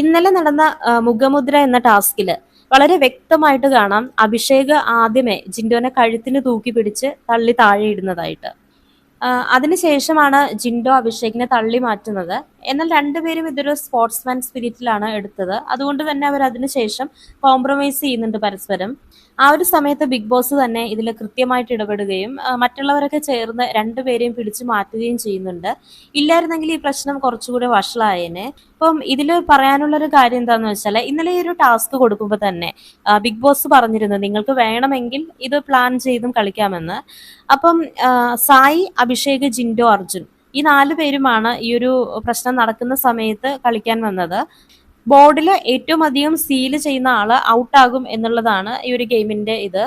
ഇന്നലെ നടന്ന മുഖമുദ്ര എന്ന ടാസ്കിൽ വളരെ വ്യക്തമായിട്ട് കാണാം അഭിഷേക് ആദ്യമേ ജിൻഡോനെ കഴുത്തിന് തൂക്കി പിടിച്ച് തള്ളി താഴെ ഇടുന്നതായിട്ട്. അതിനുശേഷമാണ് ജിൻഡോ അഭിഷേകിനെ തള്ളി മാറ്റുന്നത്. എന്നാൽ രണ്ടുപേരും ഇതൊരു സ്പോർട്സ്മാൻ സ്പിരിറ്റിലാണ് എടുത്തത്. അതുകൊണ്ട് തന്നെ അവർ അതിനുശേഷം കോംപ്രമൈസ് ചെയ്യുന്നുണ്ട് പരസ്പരം. ആ ഒരു സമയത്ത് ബിഗ് ബോസ് തന്നെ ഇതിൽ കൃത്യമായിട്ട് ഇടപെടുകയും മറ്റുള്ളവരൊക്കെ ചേർന്ന് രണ്ടുപേരെയും പിടിച്ചു മാറ്റുകയും ചെയ്യുന്നുണ്ട്. ഇല്ലായിരുന്നെങ്കിൽ ഈ പ്രശ്നം കുറച്ചുകൂടി വഷളായേനെ. ഇപ്പം ഇതിൽ പറയാനുള്ള ഒരു കാര്യം എന്താണെന്ന് വെച്ചാൽ ഇന്നലെ ഈ ഒരു ടാസ്ക് കൊടുക്കുമ്പോൾ തന്നെ ബിഗ് ബോസ് പറഞ്ഞിരുന്നു നിങ്ങൾക്ക് വേണമെങ്കിൽ ഇത് പ്ലാൻ ചെയ്തും കളിക്കാമെന്ന്. അപ്പം സായി അഭിഷേക് ജിൻഡോ അർജുൻ ഈ നാല് പേരുമാണ് ഈ ഒരു പ്രശ്നം നടക്കുന്ന സമയത്ത് കളിക്കാൻ വന്നത്. ബോർഡിൽ ഏറ്റവും അധികം സീൽ ചെയ്യുന്ന ആൾ ഔട്ടാകും എന്നുള്ളതാണ് ഈ ഒരു ഗെയിമിന്റെ ഇത്.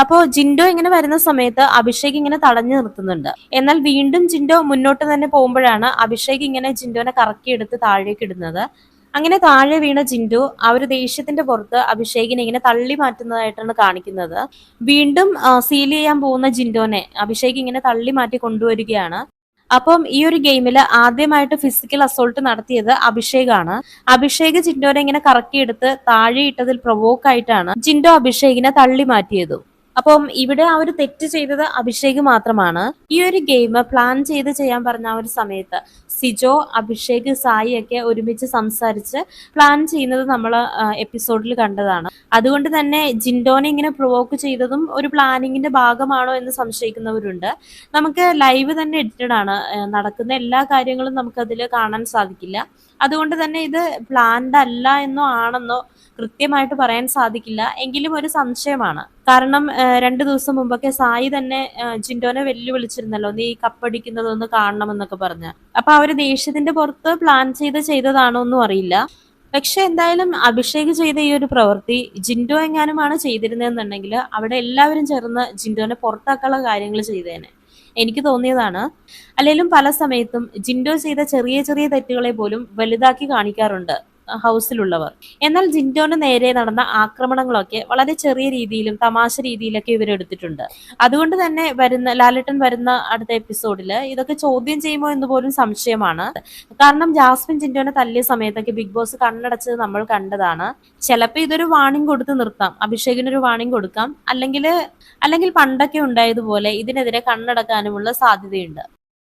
അപ്പോ ജിൻഡോ ഇങ്ങനെ വരുന്ന സമയത്ത് അഭിഷേക് ഇങ്ങനെ തടഞ്ഞു നിർത്തുന്നുണ്ട്. എന്നാൽ വീണ്ടും ജിൻഡോ മുന്നോട്ട് തന്നെ പോകുമ്പോഴാണ് അഭിഷേക് ഇങ്ങനെ ജിൻഡോനെ കറക്കിയെടുത്ത് താഴേക്ക് ഇടുന്നത്. അങ്ങനെ താഴെ വീണ ജിൻഡു ഒരു ദേഷ്യത്തിന്റെ പുറത്ത് അഭിഷേകിനെ ഇങ്ങനെ തള്ളി മാറ്റുന്നതായിട്ടാണ് കാണിക്കുന്നത്. വീണ്ടും സീൽ ചെയ്യാൻ പോകുന്ന ജിൻഡോനെ അഭിഷേക് ഇങ്ങനെ തള്ളി മാറ്റി കൊണ്ടുവരികയാണ്. അപ്പം ഈ ഒരു ഗെയിമിൽ ആദ്യമായിട്ട് ഫിസിക്കൽ അസോൾട്ട് നടത്തിയത് അഭിഷേകാണ്. അഭിഷേക് ജിൻഡോനെ ഇങ്ങനെ കറക്കിയെടുത്ത് താഴെ ഇട്ടതിൽ പ്രൊവോക്ക് ആയിട്ടാണ് ജിൻഡോ അഭിഷേകിനെ തള്ളി മാറ്റിയതും അപ്പം ഇവിടെ ആ ഒരു തെറ്റ് ചെയ്തത് അഭിഷേക് മാത്രമാണ്. ഈ ഒരു ഗെയിം പ്ലാൻ ചെയ്ത് ചെയ്യാൻ പറഞ്ഞ ആ ഒരു സമയത്ത് സിജോ അഭിഷേക് സായി ഒക്കെ ഒരുമിച്ച് സംസാരിച്ച് പ്ലാൻ ചെയ്യുന്നത് നമ്മൾ എപ്പിസോഡിൽ കണ്ടതാണ്. അതുകൊണ്ട് തന്നെ ജിൻഡോനെ ഇങ്ങനെ പ്രൊവോക്ക് ചെയ്തതും ഒരു പ്ലാനിങ്ങിന്റെ ഭാഗമാണോ എന്ന് സംശയിക്കുന്നവരുണ്ട്. നമുക്ക് ലൈവ് തന്നെ എഡിറ്റഡ് ആണ്. നടക്കുന്ന എല്ലാ കാര്യങ്ങളും നമുക്കതിൽ കാണാൻ സാധിക്കില്ല. അതുകൊണ്ട് തന്നെ ഇത് പ്ലാൻഡ് അല്ല എന്നോ ആണെന്നോ കൃത്യമായിട്ട് പറയാൻ സാധിക്കില്ല. എങ്കിലും ഒരു സംശയമാണ്. കാരണം രണ്ടു ദിവസം മുമ്പൊക്കെ സായി തന്നെ ജിൻഡോനെ വെല്ലുവിളിച്ചിരുന്നല്ലോ നീ കപ്പടിക്കുന്നതൊന്ന് കാണണമെന്നൊക്കെ പറഞ്ഞ്. അപ്പൊ അവർ ദേഷ്യത്തിന്റെ പുറത്ത് പ്ലാൻ ചെയ്ത് ചെയ്തതാണോ ഒന്നും അറിയില്ല. പക്ഷെ എന്തായാലും അഭിഷേക് ചെയ്ത ഈ ഒരു പ്രവൃത്തി ജിൻഡോ എങ്ങാനുമാണ് ചെയ്തിരുന്നതെന്നുണ്ടെങ്കിൽ അവിടെ എല്ലാവരും ചേർന്ന് ജിൻഡോനെ പുറത്താക്കാനുള്ള കാര്യങ്ങൾ ചെയ്തേനെ. എനിക്ക് തോന്നിയതാണ്. അല്ലെങ്കിലും പല സമയത്തും ജിൻഡോ ചെയ്ത ചെറിയ ചെറിയ തെറ്റുകളെ പോലും വലുതാക്കി കാണിക്കാറുണ്ട്. ഹൗസിലുള്ളവർ. എന്നാൽ ജിൻഡോന് നേരെ നടന്ന ആക്രമണങ്ങളൊക്കെ വളരെ ചെറിയ രീതിയിലും തമാശ രീതിയിലൊക്കെ ഇവരെടുത്തിട്ടുണ്ട് അതുകൊണ്ട് തന്നെ വരുന്ന ലാലേട്ടൻ വരുന്ന അടുത്ത എപ്പിസോഡിൽ ഇതൊക്കെ ചോദ്യം ചെയ്യുമോ എന്ന് പോലും സംശയമാണ്. കാരണം ജാസ്മിൻ ജിൻഡോനെ തല്ലിയ സമയത്തൊക്കെ ബിഗ് ബോസ് കണ്ണടച്ചത് നമ്മൾ കണ്ടതാണ്. ചിലപ്പോൾ ഇതൊരു വാണിംഗ് കൊടുത്ത് നിർത്താം. അഭിഷേകിനൊരു വാണിംഗ് കൊടുക്കാം. അല്ലെങ്കിൽ അല്ലെങ്കിൽ പണ്ടൊക്കെ ഉണ്ടായതുപോലെ ഇതിനെതിരെ കണ്ണടക്കാനുമുള്ള സാധ്യതയുണ്ട്.